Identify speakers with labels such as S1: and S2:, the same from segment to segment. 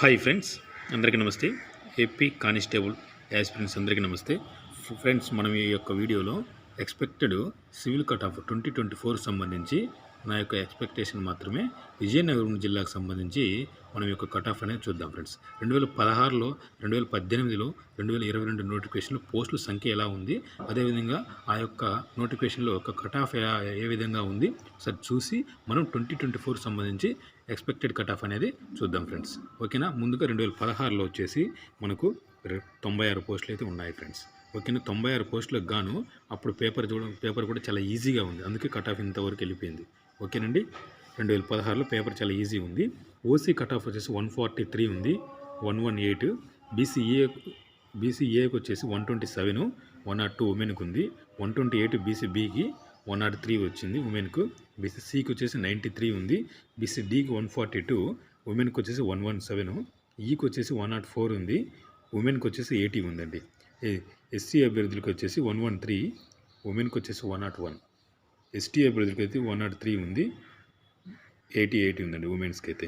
S1: Hi friends అందరికీ నమస్తే. AP constable aspirants అందరికీ నమస్తే. ఫ్రెండ్స్ మనం ఈ యొక్క వీడియోలో expected civil cut off twenty twenty four సంబంధించి నా యొక్క ఎక్స్పెక్టేషన్ మాత్రమే విజయనగరం జిల్లాకు సంబంధించి మనం యొక్క కట్ ఆఫ్ అనేది చూద్దాం ఫ్రెండ్స్. రెండు వేల పదహారులో రెండు వేల పద్దెనిమిదిలో రెండు వేల ఇరవై రెండు నోటిఫికేషన్లో పోస్టుల సంఖ్య ఎలా ఉంది? అదేవిధంగా ఆ యొక్క నోటిఫికేషన్లో ఒక కట్ ఆఫ్ ఏ- విధంగా ఉంది? సరే చూసి మనం ట్వంటీ ట్వంటీ ఫోర్ సంబంధించి ఎక్స్పెక్టెడ్ కట్ ఆఫ్ అనేది చూద్దాం ఫ్రెండ్స్. ఓకేనా? ముందుగా రెండు వేల పదహారులో వచ్చేసి మనకు తొంభై ఆరు పోస్టులు అయితే ఉన్నాయి ఫ్రెండ్స్. ఓకేనా తొంభై ఆరు పోస్టులకు గాను అప్పుడు పేపర్ చూడడం పేపర్ కూడా చాలా ఈజీగా ఉంది. అందుకే కట్ ఆఫ్ ఇంతవరకు వెళ్ళిపోయింది. ఓకేనండి? రెండు వేల పదహారులో పేపర్ చాలా ఈజీ ఉంది. ఓసీ కట్ ఆఫ్ వచ్చేసి వన్ ఫార్టీ త్రీ ఉంది. One one eight. బీసీఏ బీసీఏకి వచ్చేసి one twenty seven. One nought two ఉమెన్కి ఉంది. వన్ ట్వంటీ ఎయిట్ బీసీబీకి వన్ నాట్ త్రీ వచ్చింది ఉమెన్కు. బీసీసీకి వచ్చేసి నైంటీ త్రీ ఉంది. బీసీడీకి వన్ ఫార్టీ టూ. ఉమెన్కి వచ్చేసి వన్ వన్ సెవెన్. ఈకి వచ్చేసి వన్ నాట్ ఫోర్ ఉంది. ఉమెన్కి వచ్చేసి ఎయిటీ ఉందండి. ఎస్సీ అభ్యర్థులకు వచ్చేసి వన్ వన్ త్రీ ఉమెన్కి వచ్చేసి వన్ నాట్ వన్. ఎస్టీ అభ్యర్థులకి అయితే వన్ నాట్ త్రీ ఉంది ఎయిటీ ఎయిటీ ఉందండి ఉమెన్స్కి అయితే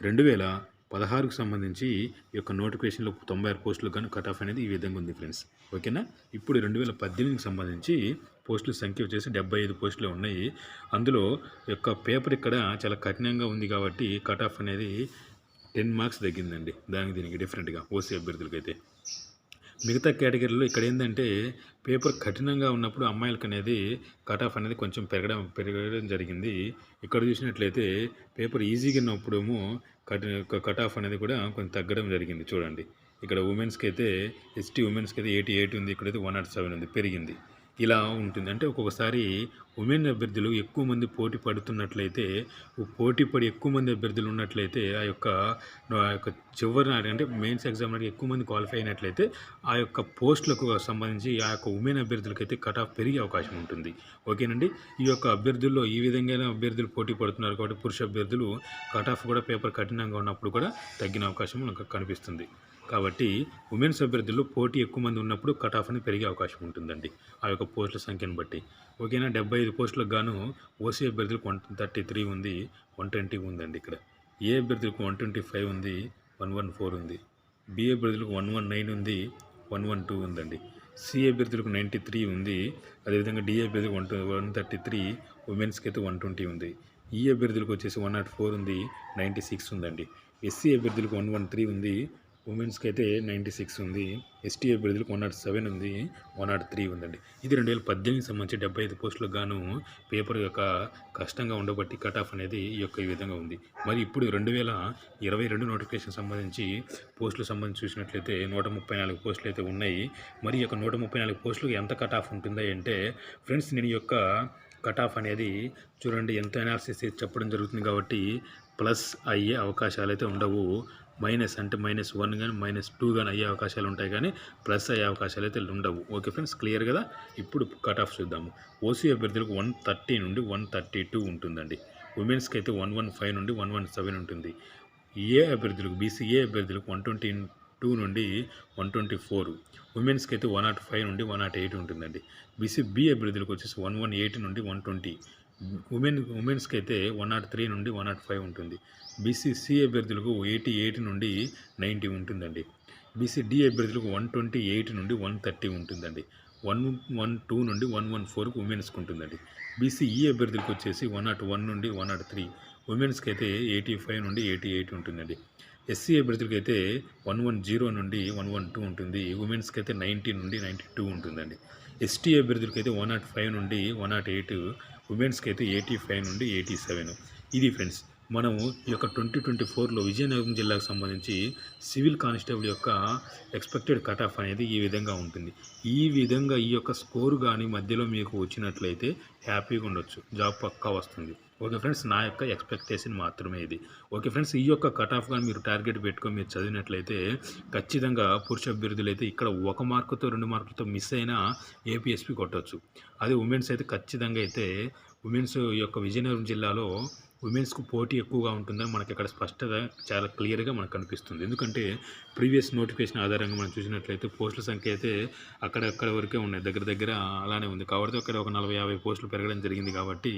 S1: రెండు వేల పదహారుకు సంబంధించి ఈ యొక్క నోటిఫికేషన్లో తొంభై ఆరు పోస్టులు కానీ కట్ ఆఫ్ అనేది ఈ విధంగా ఉంది ఫ్రెండ్స్. ఓకేనా? ఇప్పుడు రెండు వేల పద్దెనిమిదికి సంబంధించి పోస్టుల సంఖ్య వచ్చేసి డెబ్బై ఐదు పోస్టులు ఉన్నాయి. అందులో యొక్క పేపర్ ఇక్కడ చాలా కఠినంగా ఉంది కాబట్టి కట్ ఆఫ్ అనేది టెన్ మార్క్స్ తగ్గిందండి. దానికి దీనికి డిఫరెంట్గా ఓసీ అభ్యర్థులకి అయితే మిగతా కేటగిరీలో ఇక్కడ ఏంటంటే పేపర్ కఠినంగా ఉన్నప్పుడు అమ్మాయిలకు అనేది కట్ ఆఫ్ అనేది కొంచెం పెరగడం పెరగడం జరిగింది. ఇక్కడ చూసినట్లయితే పేపర్ ఈజీగా ఉన్నప్పుడేమో కట్ కట్ ఆఫ్ అనేది కూడా కొంచెం తగ్గడం జరిగింది చూడండి. ఇక్కడ ఉమెన్స్కి అయితే ఎస్టీ ఉమెన్స్కి అయితే ఎయిటీ ఎయిట్ ఉంది ఇక్కడైతే వన్ నాట్ సెవెన్ ఉంది పెరిగింది. ఇలా ఉంటుంది. అంటే ఒక్కొక్కసారి ఉమెన్ అభ్యర్థులు ఎక్కువ మంది పోటీ పడుతున్నట్లయితే పోటీ పడి ఎక్కువ మంది అభ్యర్థులు ఉన్నట్లయితే ఆ యొక్క ఆ యొక్క చివరి నాటి అంటే మెయిన్స్ ఎగ్జామ్ నాటికి ఎక్కువ మంది క్వాలిఫై అయినట్లయితే ఆ యొక్క పోస్టులకు సంబంధించి ఆ యొక్క ఉమెన్ అభ్యర్థులకి అయితే కట్ ఆఫ్ పెరిగే అవకాశం ఉంటుంది. ఓకేనండి? ఈ యొక్క అభ్యర్థుల్లో ఈ విధంగా అభ్యర్థులు పోటీ పడుతున్నారు కాబట్టి పురుష అభ్యర్థులు కట్ ఆఫ్ కూడా పేపర్ కఠినంగా ఉన్నప్పుడు కూడా తగ్గిన అవకాశం మనకు కనిపిస్తుంది. కాబట్టి ఉమెన్స్ అభ్యర్థుల్లో పోటీ ఎక్కువ మంది ఉన్నప్పుడు కట్ ఆఫ్ అని పెరిగే అవకాశం ఉంటుందండి. ఆ యొక్క పోస్టుల సంఖ్యను బట్టి. ఓకేనా? డెబ్బై ఐదు పోస్టులకు గాను ఓసీ అభ్యర్థులకు వన్ థర్టీ త్రీ ఉంది వన్ ట్వంటీ ఉందండి ఇక్కడ. ఏ అభ్యర్థులకు వన్ ట్వంటీ ఫైవ్ ఉంది వన్ వన్ ఫోర్ ఉంది. బి అభ్యర్థులకు వన్ వన్ నైన్ ఉంది వన్ వన్ టూ ఉందండి. సి అభ్యర్థులకు నైంటీ త్రీ ఉంది అదేవిధంగా డి అభ్యర్థులకు వన్ వన్ థర్టీ త్రీ ఉమెన్స్కి అయితే వన్ ట్వంటీ ఉంది. ఈ అభ్యర్థులకు వచ్చేసి వన్ నాట్ ఫోర్ ఉంది నైంటీ సిక్స్ ఉందండి. ఎస్సీ అభ్యర్థులకు వన్ వన్ త్రీ ఉంది ఉమెన్స్కి అయితే నైంటీ సిక్స్ ఉంది ఎస్టీ అభ్యర్థులకు వన్ నాట్ సెవెన్ ఉంది వన్ నాట్ త్రీ ఉందండి. ఇది రెండు వేల పద్దెనిమిది సంబంధించి డెబ్బై ఐదు పోస్టులకు గాను పేపర్ యొక్క కష్టంగా ఉండబట్టి కట్ ఆఫ్ అనేది ఈ యొక్క ఈ విధంగా ఉంది. మరి ఇప్పుడు రెండు వేల ఇరవై రెండు నోటిఫికేషన్ సంబంధించి పోస్టులు సంబంధించి చూసినట్లయితే నూట ముప్పై నాలుగు పోస్టులు అయితే ఉన్నాయి. మరి ఈ యొక్క నూట ముప్పై నాలుగు పోస్టులకు ఎంత కట్ ఆఫ్ ఉంటుందా అంటే ఫ్రెండ్స్ నేను ఈ యొక్క కట్ ఆఫ్ అనేది చూడండి ఎంత అనాలిసిస్ చెప్పడం జరుగుతుంది కాబట్టి ప్లస్ అయ్యే అవకాశాలు అయితే ఉండవు. మైనస్ అంటే మైనస్ వన్ కానీ మైనస్ టూ కానీ అయ్యే అవకాశాలు ఉంటాయి కానీ ప్లస్ అయ్యే అవకాశాలు అయితే ఉండవు. ఓకే ఫ్రెండ్స్ క్లియర్ కదా? ఇప్పుడు కట్ ఆఫ్ చూద్దాము. ఓసీ అభ్యర్థులకు వన్ థర్టీ నుండి వన్ థర్టీ టూ ఉంటుందండి. ఉమెన్స్కి అయితే వన్ వన్ ఫైవ్ నుండి వన్ వన్ సెవెన్ ఉంటుంది. ఏ అభ్యర్థులకు బీసీఏ అభ్యర్థులకు వన్ ట్వంటీ టూ నుండి వన్ ట్వంటీ ఫోర్. ఉమెన్స్కి అయితే వన్ నాట్ ఫైవ్ నుండి వన్ నాట్ ఎయిట్ ఉంటుందండి. బీసీ బి అభ్యర్థులకు వచ్చేసి వన్ వన్ ఎయిట్ నుండి వన్ ట్వంటీ. ఉమెన్ ఉమెన్స్కి అయితే వన్ నాట్ త్రీ నుండి వన్ నాట్ ఫైవ్ ఉంటుంది. బీసీసీ అభ్యర్థులకు ఎయిటీ ఎయిట్ నుండి నైంటీ ఉంటుందండి. బీసీడి అభ్యర్థులకు వన్ ట్వంటీ ఎయిట్ నుండి వన్ థర్టీ ఉంటుందండి. వన్ వన్ టూ నుండి వన్ వన్ ఫోర్కి ఉమెన్స్కి ఉంటుందండి. బీసీఈ అభ్యర్థులకు వచ్చేసి వన్ నాట్ వన్ నుండి వన్ నాట్ త్రీ. ఉమెన్స్కి అయితే ఎయిటీ ఫైవ్ నుండి ఎయిటీ ఎయిట్ ఉంటుందండి. ఎస్సీ అభ్యర్థులకి అయితే వన్ వన్ జీరో నుండి వన్ వన్ టూ ఉంటుంది. ఉమెన్స్కి అయితే నైంటీ నుండి నైంటీ టూ ఉంటుందండి. ఎస్టీ అభ్యర్థులకి అయితే వన్ నాట్ ఫైవ్ నుండి వన్ నాట్ ఎయిట్ ఉమెన్స్కి అయితే ఎయిటీ ఫైవ్ నుండి ఎయిటీ సెవెన్ ఇది ఫ్రెండ్స్ మనము ఈ యొక్క ట్వంటీ ట్వంటీ ఫోర్లో విజయనగరం జిల్లాకు సంబంధించి సివిల్ కానిస్టేబుల్ యొక్క ఎక్స్పెక్టెడ్ కట్ ఆఫ్ అనేది ఈ విధంగా ఉంటుంది. ఈ విధంగా ఈ యొక్క స్కోర్ కానీ మధ్యలో మీకు వచ్చినట్లయితే హ్యాపీగా ఉండొచ్చు. జాబ్ పక్కా వస్తుంది. ఓకే ఫ్రెండ్స్ నా యొక్క ఎక్స్పెక్టేషన్ మాత్రమే ఇది. ఓకే ఫ్రెండ్స్ ఈ యొక్క కట్ ఆఫ్ కానీ మీరు టార్గెట్ పెట్టుకొని మీరు చదివినట్లయితే ఖచ్చితంగా పురుష అభ్యర్థులు అయితే ఇక్కడ ఒక మార్కుతో రెండు మార్కులతో మిస్ అయినా ఏపీఎస్పీ కొట్టవచ్చు అదే ఉమెన్స్ అయితే ఖచ్చితంగా అయితే ఉమెన్స్ యొక్క విజయనగరం జిల్లాలో ఉమెన్స్కు పోటీ ఎక్కువగా ఉంటుందని మనకి ఇక్కడ స్పష్టత చాలా క్లియర్గా మనకు కనిపిస్తుంది. ఎందుకంటే ప్రీవియస్ నోటిఫికేషన్ ఆధారంగా మనం చూసినట్లయితే పోస్టుల సంఖ్య అయితే అక్కడక్కడ వరకే ఉన్నాయి. దగ్గర దగ్గర అలానే ఉంది. కాబట్టి అక్కడ ఒక నలభై యాభై పోస్టులు పెరగడం జరిగింది కాబట్టి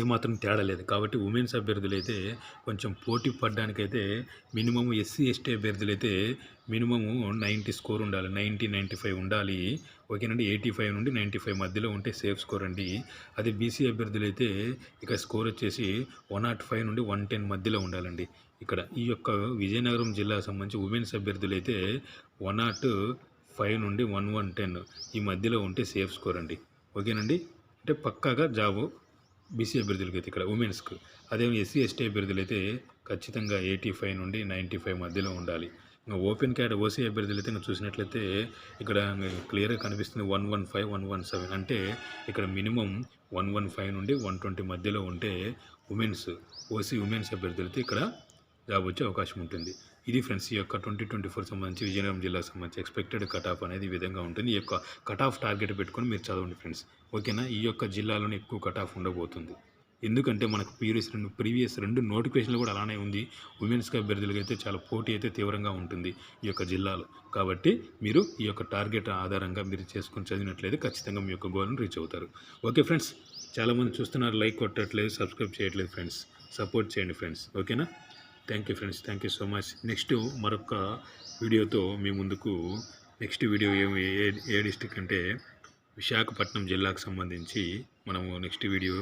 S1: ఏమాత్రం తేడా లేదు. కాబట్టి ఉమెన్స్ అభ్యర్థులు అయితే కొంచెం పోటీ పడడానికైతే మినిమం ఎస్సీ ఎస్టీ అభ్యర్థులు అయితే మినిమము నైంటీ స్కోర్ ఉండాలి. నైంటీ నైంటీ ఫైవ్ ఉండాలి. ఓకేనండి? ఎయిటీ ఫైవ్ నుండి నైంటీ ఫైవ్ మధ్యలో ఉంటే సేఫ్ స్కోర్ అండి. అదే బీసీ అభ్యర్థులు అయితే ఇక స్కోర్ వచ్చేసి వన్ నాట్ ఫైవ్ నుండి వన్ టెన్ మధ్యలో ఉండాలండి. ఇక్కడ ఈ యొక్క విజయనగరం జిల్లాకు సంబంధించి ఉమెన్స్ అభ్యర్థులు అయితే వన్ నాట్ ఫైవ్ నుండి వన్ వన్ టెన్ ఈ మధ్యలో ఉంటే సేఫ్ స్కోర్ అండి. ఓకేనండి? అంటే పక్కాగా జాబు బీసీ అభ్యర్థులకి అయితే ఇక్కడ ఉమెన్స్కు అదే ఎస్సీ ఎస్టీ అభ్యర్థులు అయితే ఖచ్చితంగా ఎయిటీ ఫైవ్ నుండి నైంటీ ఫైవ్ మధ్యలో ఉండాలి. ఇంకా ఓపెన్ క్యాట్ ఓసీ అభ్యర్థులు అయితే చూసినట్లయితే ఇక్కడ క్లియర్గా కనిపిస్తుంది one one five one one seven అంటే ఇక్కడ మినిమం వన్ వన్ ఫైవ్ నుండి వన్ ట్వంటీ మధ్యలో ఉంటే ఉమెన్స్ ఓసీ ఉమెన్స్ అభ్యర్థులు అయితే ఇక్కడ జాబ్ వచ్చే అవకాశం ఉంటుంది. ఇది ఫ్రెండ్స్ ఈ యొక్క ట్వంటీ ట్వంటీ ఫోర్ సంబంధించి విజయనగరం జిల్లాకు సంబంధించి ఎక్స్పెక్టెడ్ కట్ ఆఫ్ అనేది ఈ విధంగా ఉంటుంది. ఈ యొక్క కట్ ఆఫ్ టార్గెట్ పెట్టుకొని మీరు చదవండి ఫ్రెండ్స్. ఓకేనా? ఈ యొక్క జిల్లాలోనే ఎక్కువ కట్ ఆఫ్ ఉండబోతుంది. ఎందుకంటే మనకు ప్రీవియస్ రెండు ప్రీవియస్ రెండు నోటిఫికేషన్లు కూడా అలానే ఉంది. ఉమెన్స్కి అభ్యర్థులకు అయితే చాలా పోటీ అయితే తీవ్రంగా ఉంటుంది ఈ యొక్క జిల్లాలో. కాబట్టి మీరు ఈ యొక్క టార్గెట్ ఆధారంగా మీరు చేసుకొని చదివినట్లయితే ఖచ్చితంగా మీ యొక్క గోల్ని రీచ్ అవుతారు. ఓకే ఫ్రెండ్స్ చాలామంది చూస్తున్నారు లైక్ కొట్టట్లేదు సబ్స్క్రైబ్ చేయట్లేదు ఫ్రెండ్స్. సపోర్ట్ చేయండి ఫ్రెండ్స్. ఓకేనా? Thank you friends thank you so much next మరొక వీడియోతో మీ ముందుకు నెక్స్ట్ వీడియో ఏ ఏ ఏ డిస్టిక్ అంటే విశాఖపట్నం జిల్లాకు సంబంధించి మనము నెక్స్ట్ వీడియో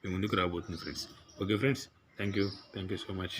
S1: మీ ముందుకు రాబోతుంది friends okay friends thank you thank you so much